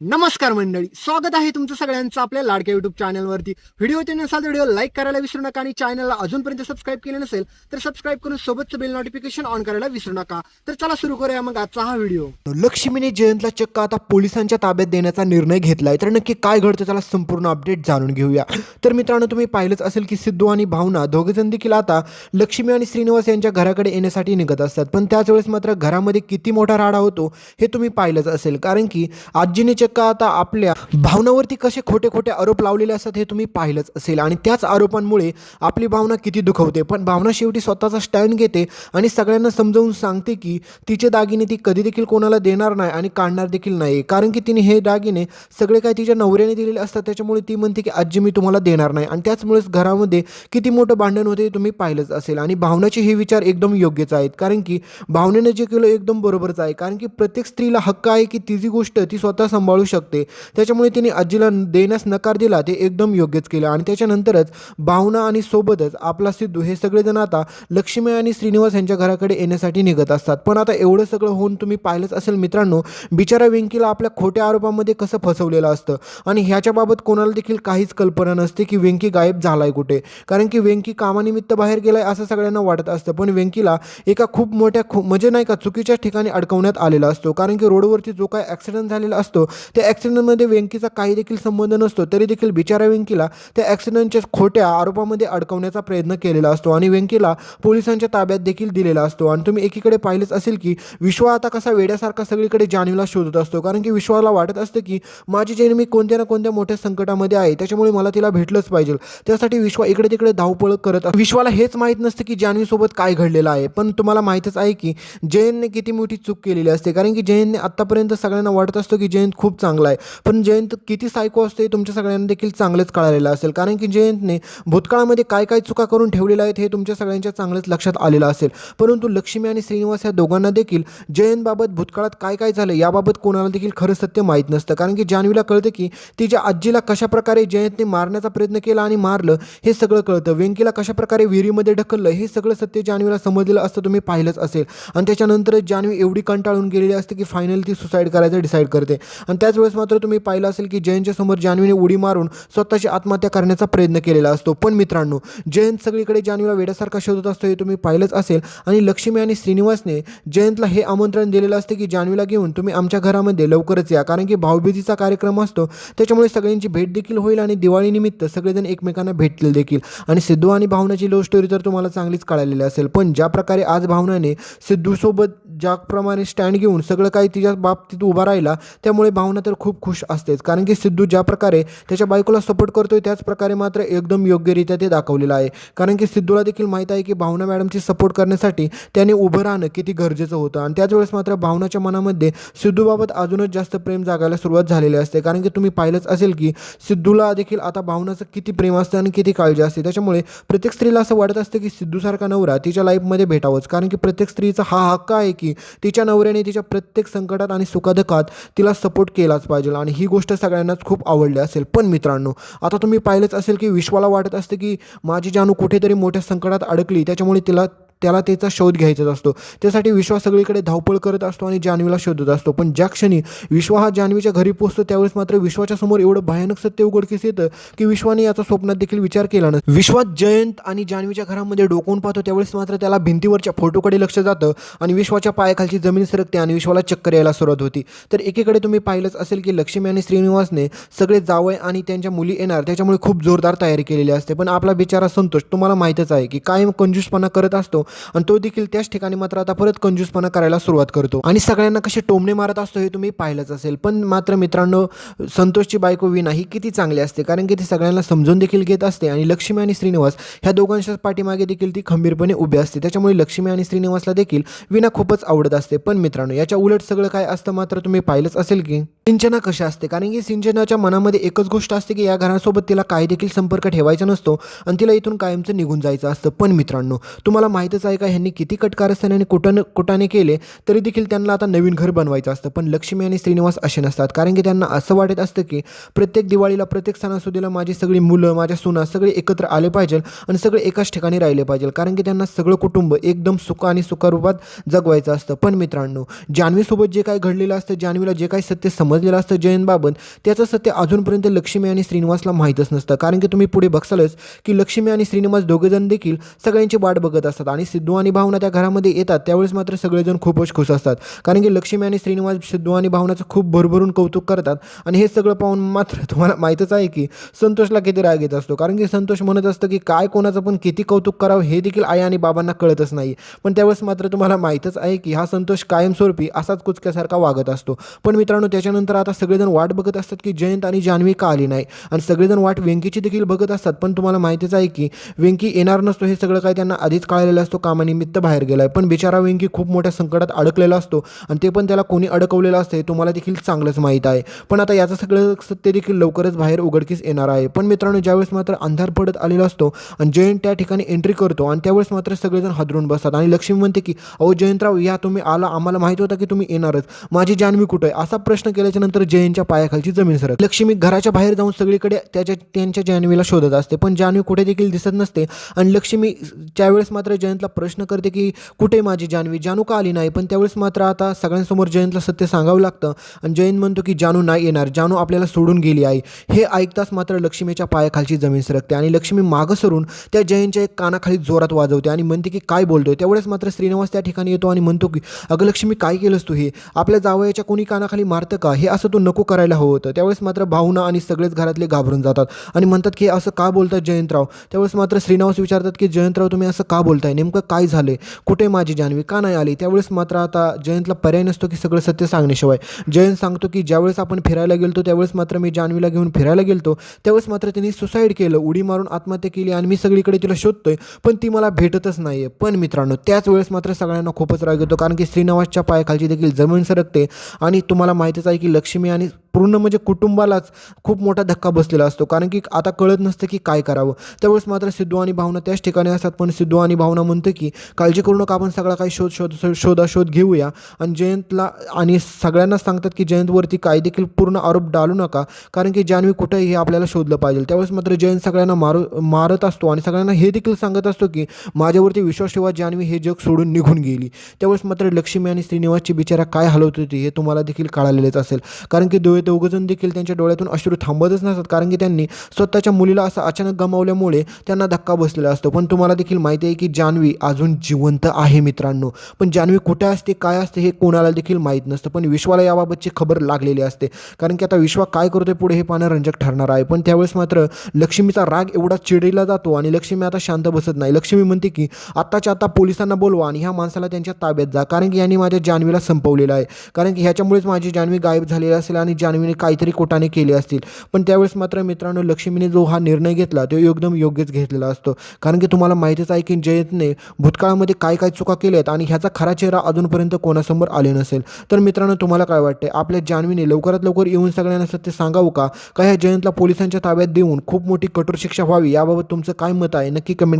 नमस्कार मंडळी स्वागत आहे तुमचं सगळ्यांचं आपल्या लाडक्या युट्यूब चॅनलवरती व्हिडिओ ते नसाल तर व्हिडिओ लाईक करायला विसरू नका आणि चॅनलला अजूनपर्यंत सबस्क्राईब केलं नसेल तर सबस्क्राईब करून सोबतचं बेल नोटिफिकेशन ऑन करायला विसरू नका. तर चला सुरू करूया मग आजचा हा व्हिडिओ. लक्ष्मीने जयंतला चक्क आता पोलिसांच्या ताब्यात देण्याचा निर्णय घेतलाय. तर नक्की काय घडतं त्याला संपूर्ण अपडेट जाणून घेऊया. तर मित्रांनो तुम्ही पाहिलंच असेल की सिद्धू आणि भावना दोघेजण देखील आता लक्ष्मी आणि श्रीनिवास यांच्या घराकडे येण्यासाठी निघत असतात. पण त्याच वेळेस मात्र घरामध्ये किती मोठा राडा होतो हे तुम्ही पाहिलंच असेल. कारण की आजीने चक्क आता आपल्या भावनावरती कसे खोटे खोटे आरोप लावलेले असतात हे तुम्ही पाहिलंच असेल. आणि त्याच आरोपांमुळे आपली भावना किती दुखवते पण भावना शेवटी स्वतःचा स्टँड घेते आणि सगळ्यांना समजावून सांगते की तिचे दागिने ती कधी देखील कोणाला देणार नाही आणि काढणार देखील नाही कारण की तिने हे दागिने सगळे काय तिच्या नवऱ्याने दिलेले असतात. त्याच्यामुळे ती म्हणते की आजी मी तुम्हाला देणार नाही. आणि त्याचमुळेच घरामध्ये किती मोठं भांडण होते हे तुम्ही पाहिलंच असेल. आणि भावनाचे हे विचार एकदम योग्यच आहेत. कारण की भावनेनं जे केलं एकदम बरोबरच आहे. कारण की प्रत्येक स्त्रीला हक्क आहे की तिची गोष्ट ती स्वतः सांभाळू शकते. त्याच्यामुळे तिने आजीला देण्यास नकार दिला ते एकदम योग्यच केलं. आणि त्याच्यानंतरच भावना आणि सोबतच आपला सिद्धू हे सगळेजण आता लक्ष्मी आणि श्रीनिवास यांच्या घराकडे येण्यासाठी निघत असतात. पण आता एवढं सगळं होऊन तुम्ही पाहिलंच असेल मित्रांनो बिचारा वेंकीला आपल्या खोट्या आरोपामध्ये कसं फसवलेलं असतं? आणि ह्याच्याबाबत कोणाला देखील काहीच कल्पना नसते की वेंकी गायब झालाय कुठे. कारण की वेंकी कामानिमित्त बाहेर गेलाय असं सगळ्यांना वाटत असतं. पण वेंकीला एका खूप मोठ्या खू म्हणजे नाही का चुकीच्या ठिकाणी अडकवण्यात आलेला असतो. कारण की रोडवरती जो काय ॲक्सिडेंट झालेला असतो त्या ॲक्सिडेंटमध्ये व्यंकीचा काही देखील संबंध नसतो तरी देखील बिचारा व्यंकीला त्या ॲक्सिडेंटच्या खोट्या आरोपामध्ये अडकवण्याचा प्रयत्न केलेला असतो आणि व्यंकीला पोलिसांच्या ताब्यात देखील दिलेला असतो. आणि तुम्ही एकीकडे पाहिलेच असेल की विश्व आता कसा वेड्यासारखा सगळीकडे जाणीवला शोधत असतो. कारण की विश्वाला वाटत असतं की माझी जन्मी कोणत्या ना कोणत्या मोठ्या संकटामध्ये आहे त्याच्यामुळे मला तिला भेटलंच पाहिजे. त्यासाठी विश्वा इकडे तिकडे धावपळ करत विश्वाला हेच माहीत नसतं की जान्हवीसोबत काय घडलेलं आहे. पण तुम्हाला माहीतच आहे की जयंतने किती मोठी चूक केलेली असते. कारण की जयंतने आत्तापर्यंत सगळ्यांना वाटत असतो की जयंत खूप चांगला आहे. पण जयंत किती सायको असते हे तुमच्या सगळ्यांना देखील चांगलंच कळालेलं असेल. कारण की जयंतने भूतकाळामध्ये काय काय चुका करून ठेवलेल्या आहेत हे तुमच्या सगळ्यांच्या चांगलंच लक्षात आलेलं असेल. परंतु लक्ष्मी आणि श्रीनिवास या दोघांना देखील जयंतबाबत भूतकाळात काय काय झालं याबाबत कोणाला देखील खरं सत्य माहीत नसतं. कारण की जान्हवीला कळतं की तिच्या आजीला कशाप्रकारे जयंतने मारण्याचा प्रयत्न केला आणि मारलं हे सगळं कळतं. व्यंकीला कशाप्रकारे विहिरीमध्ये ढकललं हे सगळं सत्य जान्हवीला समजलेलं असतं तुम्ही पाहिलंच असेल. आणि त्याच्यानंतर जान्हवी एवढी कंटाळून गेलेली असते की फायनल ती सुसाईड करायचं डिसाईड करते. आणि त्या त्याच वेळेस मात्र तुम्ही पाहिलं असेल की जयंतच्या समोर जान्हवीने उडी मारून स्वतःची आत्महत्या करण्याचा प्रयत्न केलेला असतो. पण मित्रांनो जयंत सगळीकडे जान्हवीला वेड्यासारखा शोधत असतो हे तुम्ही पाहिलंच असेल. आणि लक्ष्मी आणि श्रीनिवासने जयंतला हे आमंत्रण दिलेलं असते की जान्हवीला घेऊन तुम्ही आमच्या घरामध्ये लवकरच या. कारण की भाऊबीजीचा कार्यक्रम असतो. त्याच्यामुळे सगळ्यांची भेट देखील होईल आणि दिवाळीनिमित्त सगळेजण एकमेकांना भेटतील देखील. आणि सिद्धू आणि भावनाची लव्ह स्टोरी तर तुम्हाला चांगलीच कळालेली असेल. पण ज्या प्रकारे आज भावनाने सिद्धूसोबत ज्याप्रमाणे स्टँड घेऊन सगळं काही तिच्या बाबतीत उभा राहिला त्यामुळे भावना तर खूप खुश असतेच. कारण की सिद्धू ज्या प्रकारे त्याच्या बायकोला सपोर्ट करतोय त्याच प्रकारे मात्र एकदम योग्यरित्या ते दाखवलेलं आहे. कारण की सिद्धूला देखील माहीत आहे की भावना मॅडमची सपोर्ट करण्यासाठी त्याने उभं राहणं किती गरजेचं होतं. आणि त्याच वेळेस मात्र भावनाच्या मनामध्ये सिद्धूबाबत अजूनच जास्त प्रेम जागायला सुरुवात झालेली असते. कारण की तुम्ही पाहिलंच असेल की सिद्धूला देखील आता भावनाचं किती प्रेम असतं आणि किती काळजी असते. त्याच्यामुळे प्रत्येक स्त्रीला असं वाटत असतं की सिद्धूसारखा नवरा तिच्या लाईफमध्ये भेटावंच. कारण की प्रत्येक स्त्रीचा हा हक्क आहे की तिच्या नवऱ्याने तिच्या प्रत्येक संकटात आणि सुखदुःखात तिला सपोर्ट केलाच पाहिजे. आणि ही गोष्ट सगळ्यांनाच खूप आवडली असेल. पण मित्रांनो आता तुम्ही पाहिलंच असेल की विश्वाला वाटत असते की माझी जानू कुठेतरी मोठ्या संकटात अडकली त्याच्यामुळे तिला त्याला त्याचा शोध घ्यायचाच असतो. त्यासाठी विश्वा सगळीकडे धावपळ करत असतो आणि जान्हवीला शोधत असतो. पण ज्या क्षणी विश्वा हा जान्हवीच्या घरी पोहोचतो त्यावेळेस मात्र विश्वाच्या समोर एवढं भयानक सत्य उघडकीस येतं की विश्वाने याचा स्वप्नात देखील विचार केला नसतो. विश्वात जयंत आणि जान्हवीच्या घरामध्ये डोकवून पाहतो त्यावेळेस मात्र त्याला भिंतीवरच्या फोटोकडे लक्ष जातं आणि विश्वाच्या पायाखालची जमीन सरकते आणि विश्वाला चक्कर यायला सुरुवात होती. तर एकीकडे तुम्ही पाहिलंच असेल की लक्ष्मी आणि श्रीनिवासने सगळे जावय आणि त्यांच्या मुली येणार त्याच्यामुळे खूप जोरदार तयारी केलेली असते. पण आपला बिचारा संतोष तुम्हाला माहीतच आहे की कायम कंजूसपणा करत असतो आणि तो देखील त्याच ठिकाणी मात्र आता परत कंजूसपणा करायला सुरुवात करतो. आणि सगळ्यांना कसे टोमणे मारत असतो हे तुम्ही पाहिलंच असेल. पण मात्र मित्रांनो संतोषची बायको विना ही किती चांगली असते कारण की ती सगळ्यांना समजून देखील घेत असते. आणि लक्ष्मी आणि श्रीनिवास ह्या दोघांच्या पाठीमागे देखील ती खंबीरपणे उभी असते. त्याच्यामुळे लक्ष्मी आणि श्रीनिवासला देखील विना खूपच आवडत असते. पण मित्रांनो याच्या उलट सगळं काय असतं मात्र तुम्ही पाहिलंच असेल की सिंचना कशा असते? कारण की सिंचनाच्या मनामध्ये एकच गोष्ट असते की या घरासोबत तिला काही देखील संपर्क ठेवायचा नसतो आणि तिला इथून कायमचं निघून जायचं असतं. पण मित्रांनो तुम्हाला माहीतच आहे का? ह्यांनी किती कटकारस्थाने आणि कुठं कुटाने केले तरी देखील त्यांना आता नवीन घर बनवायचं असतं. पण लक्ष्मी आणि श्रीनिवास असे नसतात. कारण की त्यांना असं वाटत असतं की प्रत्येक दिवाळीला प्रत्येक सणासुदीला माझी सगळी मुलं माझ्या सुना सगळे एकत्र आले पाहिजे आणि सगळे एकाच ठिकाणी राहिले पाहिजे. कारण की त्यांना सगळं कुटुंब एकदम सुख आणि सुखरूपात जगवायचं असतं. पण मित्रांनो जान्हवीसोबत जे काय घडलेलं असतं जान्हवीला जे काही सत्य समजलेलं असतं जयंतबाबत त्याचं सत्य अजूनपर्यंत लक्ष्मी आणि श्रीनिवासला माहीतच नसतं. कारण की तुम्ही पुढे बघसालच की लक्ष्मी आणि श्रीनिवास दोघेजण देखील सगळ्यांची वाट बघत असतात आणि सिद्धू आणि भावना त्या घरामध्ये येतात त्यावेळेस मात्र सगळेजण खूपच खुश असतात. कारण की लक्ष्मी आणि श्रीनिवास सिद्धू आणि भावनाचं खूप भरभरून कौतुक करतात आणि हे सगळं पाहून मात्र तुम्हाला माहीतच आहे की संतोषला किती राग येत असतो. कारण की संतोष म्हणत असतं की काय कोणाचं पण किती कौतुक करावं हे देखील आई आणि बाबांना कळतच नाही. पण त्यावेळेस मात्र तुम्हाला माहीतच आहे की हा संतोष कायमस्वरूपी असाच कुचक्यासारखा वागत असतो. पण मित्रांनो त्याच्यानंतर आता सगळेजण वाट बघत असतात की जयंत आणि जान्हवी का आली नाही? आणि सगळेजण वाट व्यंकीची देखील बघत असतात पण तुम्हाला माहितीच आहे की व्यंकी येणार नसतो हे सगळं काय त्यांना आधीच कळलेलं असतो. कामानिमित्त बाहेर गेला आहे पण बिचारा व्यंकी खूप मोठ्या संकटात अडकलेला असतो आणि ते पण त्याला कोणी अडकवलेलं असतं हे तुम्हाला देखील चांगलंच माहीत आहे. पण आता याचं सगळं सत्य देखील लवकरच बाहेर उघडकीस येणार आहे. पण मित्रांनो ज्यावेळेस मात्र अंधार पडत आलेला असतो आणि जयंत त्या ठिकाणी एंट्री करतो आणि त्यावेळेस मात्र सगळेजण हादरून बसतात. आणि लक्ष्मी म्हणते की अहो जयंतराव या तुम्ही आला. आम्हाला माहीत होतं की तुम्ही येणारच. माझी जान्हवी कुठं आहे? असा प्रश्न केल्याच्यानंतर जयंतच्या पायाखालची जमीन सरक लक्ष्मी घराच्या बाहेर जाऊन सगळीकडे त्याच्या त्यांच्या जान्हवीला शोधत असते. पण जान्हवी कुठे देखील दिसत नसते. आणि लक्ष्मी ज्यावेळेस मात्र जयंतला प्रश्न करते की कुठे माझी जान्हवी? जानू का आली नाही? पण त्यावेळेस मात्र आता सगळ्यांसमोर जयंतला सत्य सांगावं लागतं. आणि जयंत म्हणतो की जानू नाही येणार. जानू आपल्याला सोडून गेली आहे हे ऐकताच मात्र लक्ष्मीच्या पायाखालची जमीन सरकते आणि लक्ष्मी मागं सरून त्या जयंतच्या एक कानाखाली जोरात वाजवते आणि म्हणते की काय बोलतोय? त्यावेळेस मात्र श्रीनिवास त्या ठिकाणी येतो आणि म्हणतो की अगं लक्ष्मी काय केलंस तू हे? आपल्या जावयाच्या कोणी कानाखाली मारतं का? हे असं तू नको करायला हवं होतं. त्यावेळेस मात्र भावना आणि सगळेच घरातले घाबरून जातात आणि म्हणतात की असं का बोलतात जयंतराव? त्यावेळेस मात्र श्रीनिवास विचारतात की जयंतराव तुम्ही असं का बोलताय? नेमकं काय झाले कुठे माझी जान्हवी? का नाही आली? त्यावेळेस मात्र आता जयंतला पर्याय नसतो की सगळं सत्य सांगण्याशिवाय. जयंत सांगतो की ज्यावेळेस आपण फिरायला गेलतो त्यावेळेस मात्र मी जान्हवीला घेऊन फिरायला गेलतो. त्यावेळेस मात्र तिने सुसाईड केलं उडी मारून आत्महत्या केली आणि मी सगळीकडे तिला शोधतोय पण ती मला भेटतच नाही आहे पण मित्रांनो त्याच वेळेस मात्र सगळ्यांना खूपच राग येतो कारण की श्रीनिवासच्या पायाखालची देखील जमीन सरकते आणि तुम्हाला माहितीच आहे की लक्ष्मी आणि पूर्ण म्हणजे कुटुंबालाच खूप मोठा धक्का बसलेला असतो. कारण की आता कळत नसतं की काय करावं. त्यावेळेस मात्र सिद्धू आणि भावना त्याच ठिकाणी असतात. पण सिद्धू आणि भावना म्हणते की काळजी करू नका आपण सगळा काही शोध शोध शोधाशोध घेऊया. आणि जयंतला आणि सगळ्यांना सांगतात की जयंतवरती काही देखील पूर्ण आरोप डालू नका. कारण की जान्हवी कुठे हे आपल्याला शोधलं पाहिजे. त्यावेळेस मात्र जयंत सगळ्यांना मारू मारत असतो आणि सगळ्यांना हे देखील सांगत असतो की माझ्यावरती विश्वास ठेवा जान्हवी हे जग सोडून निघून गेली. त्यावेळेस मात्र लक्ष्मी आणि श्रीनिवासची बिचारा काय हलवत होती हे तुम्हाला देखील कळालेलेच असेल. कारण की दुवेत दोघंजण देखील त्यांच्या डोळ्यातून अश्रू थांबतच नसतात. कारण की त्यांनी स्वतःच्या मुलीला असं अचानक गमावल्यामुळे त्यांना धक्का बसलेला असतो. पण तुम्हाला देखील माहिती आहे की जान्हवी अजून जिवंत आहे मित्रांनो. पण जान्हवी कुठे असते काय असते हे कोणाला देखील माहीत नसतं. पण विश्वाला याबाबतची खबर लागलेली असते. कारण की आता विश्वा काय करतोय पुढे हे पाहणं रंजक ठरणार आहे. पण त्यावेळेस मात्र लक्ष्मीचा राग एवढा चिडीला जातो आणि लक्ष्मी आता शांत बसत नाही. लक्ष्मी म्हणते की आत्ताच्या आता पोलिसांना बोलवा आणि ह्या माणसाला त्यांच्या ताब्यात जा. कारण की यांनी माझ्या जान्हवीला संपवलेलं आहे. कारण की ह्याच्यामुळेच माझी जान्हवी गायब झालेली असेल आणि जान्हवीने काहीतरी कोटाने केले असतील. पण त्यावेळेस मात्र मित्रांनो लक्ष्मीने जो हा निर्णय घेतला तो एकदम योग्यच घेतलेला असतो. कारण की तुम्हाला माहितीच आहे की जयंतने भूतकाळामध्ये काय काय चुका केल्या आहेत आणि ह्याचा खरा चेहरा अजूनपर्यंत कोणासमोर आले नसेल. तर मित्रांनो तुम्हाला काय वाटते आपल्या जान्हवीने लवकरात लवकर येऊन सगळ्यांना सत्य सांगावं का? का ह्या जयंतला पोलिसांच्या ताब्यात देऊन खूप मोठी कठोर शिक्षा व्हावी? याबाबत तुमचं काय मत आहे? नक्की कमेंट